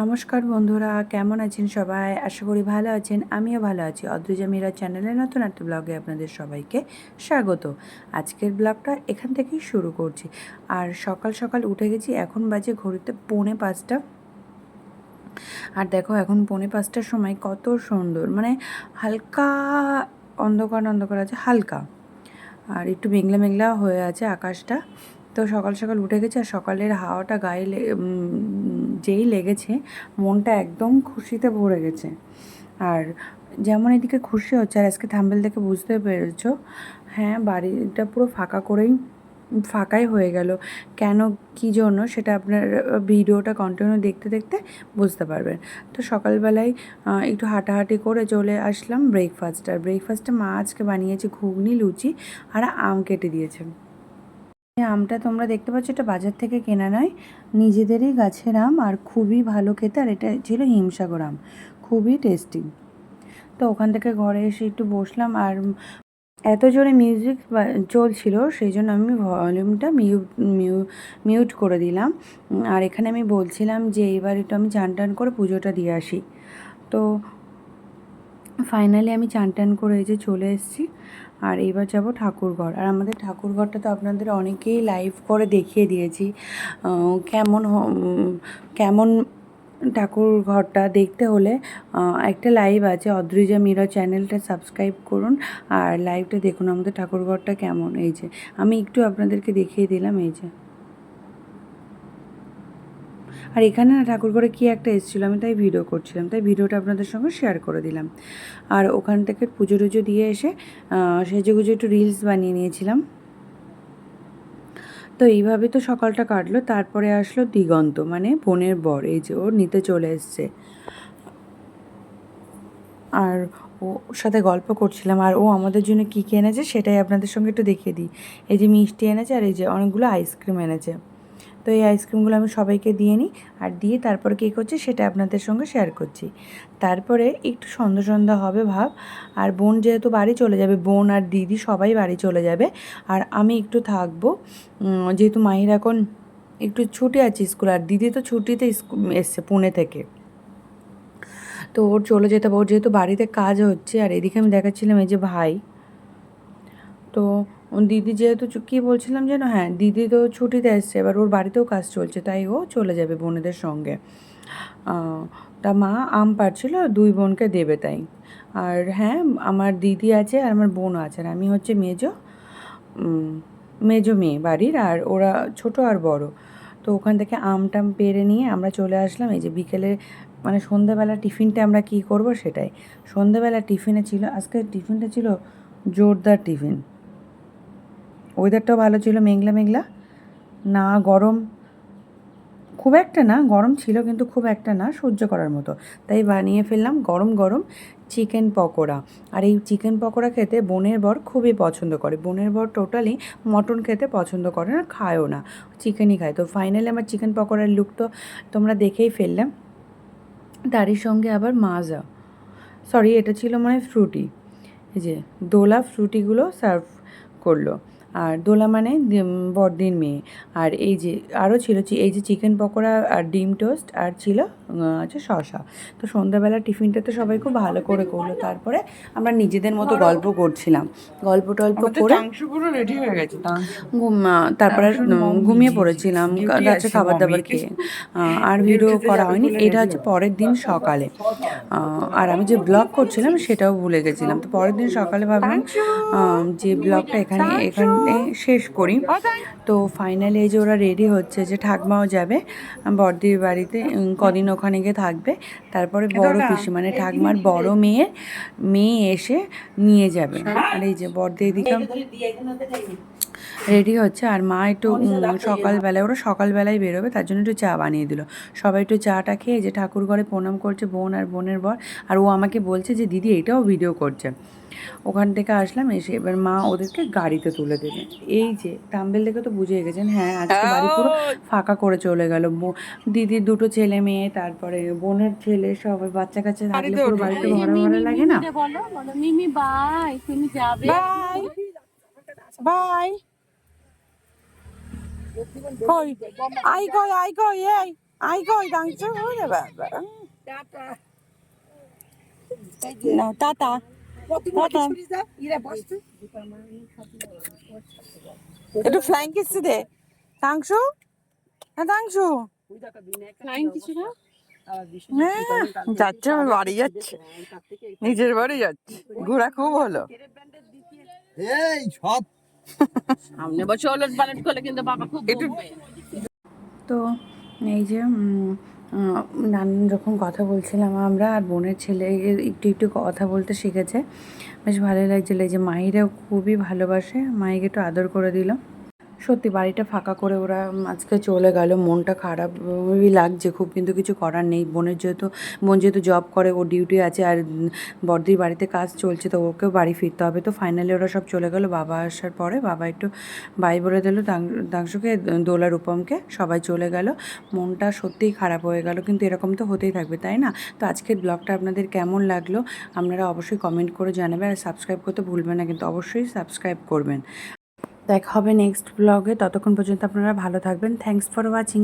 নমস্কার বন্ধুরা, কেমন আছেন সবাই? আশা করি ভালো আছেন, আমিও ভালো আছি। অদ্রিজা মীরা চ্যানেলে নতুন একটা ব্লগে আপনাদের সবাইকে স্বাগত। আজকের ব্লগটা এখান থেকেই শুরু করছি। আর সকাল সকাল উঠে গেছি, এখন বাজে ঘড়িতে পৌনে পাঁচটা। আর দেখো, এখন পৌনে পাঁচটার সময় কত সুন্দর মানে হালকা অন্ধকার অন্ধকার আছে, হালকা। আর একটু মেঘলা মেঘলা হয়ে আছে আকাশটা। তো সকাল সকাল উঠে গেছে, আর সকালের হাওয়াটা গায়ে যেই লেগেছে, মনটা একদম খুশিতে ভরে গেছে। আর যেমন এদিকে খুশি হচ্ছে, আর আজকে থাম্বেল দেখে বুঝতে পেরেছ হ্যাঁ বাড়িটা পুরো ফাঁকা করেই, ফাঁকাই হয়ে গেল। কেন, কী জন্য, সেটা আপনার ভিডিওটা কন্টিনিউ দেখতে দেখতে বুঝতে পারবেন। তো সকালবেলায় একটু হাঁটাহাঁটি করে চলে আসলাম ব্রেকফাস্ট আর ব্রেকফাস্টে মা আজকে বানিয়েছে ঘুগনি, লুচি, আর আম কেটে দিয়েছে। আমটা তোমরা দেখতে পাচ্ছ, এটা বাজার থেকে কেনা নয়। নিজেদেরই গাছের আম আর খুবই ভালো খেতে, আর এটা ছিল হিমসাগর আম। খুবই টেস্টি। তো ওখান থেকে ঘরে এসে একটু বসলাম, আর এত জোরে মিউজিক চলছিল, সেই জন্য আমি ভলিউমটা মিউট মিউট করে দিলাম। আর এখানে আমি বলছিলাম যে এইবার একটু আমি চান টান করে পুজোটা দিয়ে আসি। তো ফাইনালি আমি চান টান করে এই যে চলে এসেছি। আর এইবার যাব ঠাকুরঘর। আর আমাদের ঠাকুরঘরটা তো আপনাদের অনেকেই লাইভ করে দেখিয়ে দিয়েছি। কেমন কেমন ঠাকুর ঘরটা দেখতে হলে একটা লাইভ আছে। অদ্রিজা মীরা চ্যানেলটা সাবস্ক্রাইব করুন। আর লাইভটা দেখুন আমাদের ঠাকুরঘরটা কেমন। এই যে, আমি একটু আপনাদেরকে দেখিয়ে দিলাম, এই যে। আর এখানে না ঠাকুরঘরে কী একটা এসেছিল আমি তাই ভিডিও করছিলাম তাই ভিডিওটা আপনাদের সঙ্গে শেয়ার করে দিলাম। আর ওখান থেকে পুজো টুজো দিয়ে এসে আহ, সেজে গুজে একটু রিলস বানিয়ে নিয়েছিলাম। তো এইভাবে তো সকালটা কাটলো তারপরে আসলো দিগন্ত মানে বোনের বর এই যে ওর নিতে চলে এসছে। আর ওর সাথে গল্প করছিলাম আর ও আমাদের জন্য কী কী এনেছে সেটাই আপনাদের সঙ্গে একটু দেখিয়ে দিই। এই যে মিষ্টি এনেছে আর এই যে অনেকগুলো আইসক্রিম এনেছে। তো এই আইসক্রিমগুলো আমি সবাইকে দিয়ে নিই আর দিয়ে তারপর কী করছি সেটা আপনাদের সঙ্গে শেয়ার করছি। তারপরে একটু সন্ধ্যা সন্ধ্যা হবে ভাব আর বোন যেহেতু বাড়ি চলে যাবে, বোন আর দিদি সবাই বাড়ি চলে যাবে আর আমি একটু থাকব। যেহেতু মাহির এখন একটু ছুটি আছে স্কুল আর দিদি তো ছুটিতে এসছে পুনে থেকে। তো ওর চলে যেতে হবে, ওর যেহেতু বাড়িতে কাজ হচ্ছে আর এদিকে আমি দেখাচ্ছিলাম এই যে ভাই। তো দিদি যেহেতু কী বলছিলাম যেন? হ্যাঁ দিদি তো ছুটিতে এসছে, এবার ওর বাড়িতেও কাজ চলছে, তাই ও চলে যাবে বোনেদের সঙ্গে। তা মা আম পাড়ছিল, দুই বোনকে দেবে তাই। আর হ্যাঁ আমার দিদি আছে আর আমার বোন আছে, আর আমি হচ্ছে মেজো মেজো মেয়ে বাড়ির, আর ওরা ছোট আর বড়। তো ওখান থেকে আম টাম পেরে নিয়ে আমরা চলে আসলাম, এই যে বিকেলে মানে সন্ধ্যাবেলা টিফিনটা আমরা কী করব সেটাই। সন্ধ্যাবেলা টিফিনে ছিল, আজকে টিফিনটা ছিল জোরদার টিফিন। ওয়েদারটাও ভালো ছিল, মেঘলা মেঘলা। না, গরম খুব একটা না, গরম ছিল কিন্তু খুব একটা না, সহ্য করার মতো। তাই বানিয়ে ফেললাম গরম গরম চিকেন পকোড়া। আর এই চিকেন পকোড়া খেতে বোনের বর খুবই পছন্দ করে। বোনের বর টোটালি মটন খেতে পছন্দ করে না, খায়ও না, চিকেনই খায়। তো ফাইনালি আমার চিকেন পকোড়ার লুক তো তোমরা দেখেই ফেললাম। তারই সঙ্গে আবার মাজা। সরি এটা ছিল মানে ফ্রুটি এই যে, দোলা ফ্রুটিগুলো সার্ভ করল। আর দোলা মানে বড়দিন মেয়ে। আর এই যে আরও ছিল এই যে চিকেন পকোড়া আর ডিম টোস্ট আর ছিল হচ্ছে আছে শশা তো সন্ধ্যাবেলা টিফিনটা তো সবাই খুব ভালো করে করল। তারপরে আমরা নিজেদের মতো গল্প করছিলাম। গল্প টল্প করে রেডি হয়ে গেছে তারপরে ঘুমিয়ে পড়েছিলাম রাত্রে খাবার দাবার খেয়ে। আর ভিডিও করা হয়নি এটা হচ্ছে পরের দিন সকালে। আর আমি যে ব্লগ করছিলাম সেটাও ভুলে গেছিলাম। তো পরের দিন সকালে ভাবলাম যে ব্লগটা এখানে এখানে শেষ করি। তো ফাইনালি এই যে ওরা রেডি হচ্ছে যে ঠাকমাও যাবে বড়দির বাড়িতে কদিন ওখানে গিয়ে থাকবে। তারপরে বড় পিসি মানে ঠাকমার বড় মেয়ে মেয়ে এসে নিয়ে যাবে। আর এই যে বড়দি এদিকে রেডি হচ্ছে আর মা একটু সকালবেলায় ওরা সকালবেলায় বেরোবে তার জন্য একটু চা বানিয়ে দিল। সবাই একটু চাটা খেয়ে যে ঠাকুর ঘরে প্রণাম করছে বোন আর বোনের বর আর ও আমাকে বলছে যে দিদি এটাও ভিডিও করছে। ওখান থেকে আসলাম এসে এবার মা ওদেরকে গাড়িতে তুলে দেবে। এই যে তাম্বেল দেখে তো বুঝে গেছেন হ্যাঁ আজকে বাড়ি পুরো ফাঁকা করে চলে গেল। দিদির দুটো ছেলে মেয়ে তারপরে বোনের ছেলে সবাই বাচ্চা কাচ্চা থাকলে পুরো বাড়িতে ভরা ভরা লাগে না? বলো বলো মিমি বাই তুমি যাবে? বাই কই? আই কই আই কই এই আই কই দাঁড়ছো ওরে বাবা। না টাটা। টাটা। একটু ফ্লাইং কিস দে। তাংশু হ্যাঁ তাংশু ফ্লাইং কিছু না হ্যাঁ যাচ্ছে আমার বাড়ি যাচ্ছে। নিজের বাড়ি যাচ্ছে। ঘোরা খুব হলো এই সব সামনে বছর ওলট পালট করলে কিন্তু বাবা খুব তো এই যে নানান রকম কথা বলছিলাম আমরা আর বোনের ছেলে একটু একটু কথা বলতে শিখেছে। বেশ ভালোই লাগছিল। এই যে মাহিরাও খুবই ভালোবাসে মাহিকে একটু আদর করে দিল সত্যি বাড়িটা ফাঁকা করে ওরা আজকে চলে গেল মনটা খারাপই লাগছে খুব কিন্তু কিছু করার নেই। বোনের যেহেতু বোন যেহেতু জব করে ও ডিউটি আছে আর উম, বড়দির বাড়িতে কাজ চলছে তো ওকেও বাড়ি ফিরতে হবে। তো ফাইনালি ওরা সব চলে গেল বাবা আসার পরে বাবা একটু বাই বলে দিল দাংশুকে দোলা রূপমকে সবাই চলে গেল। মনটা সত্যিই খারাপ হয়ে গেল কিন্তু এরকম তো হতেই থাকবে তাই না? তো আজকের ব্লগটা আপনাদের কেমন লাগল আপনারা অবশ্যই কমেন্ট করে জানাবেন আর সাবস্ক্রাইব করতে ভুলবেন না কিন্তু অবশ্যই সাবস্ক্রাইব করবেন। দেখা হবে নেক্সট ব্লগে ততক্ষণ পর্যন্ত আপনারা ভালো থাকবেন। Thanks for watching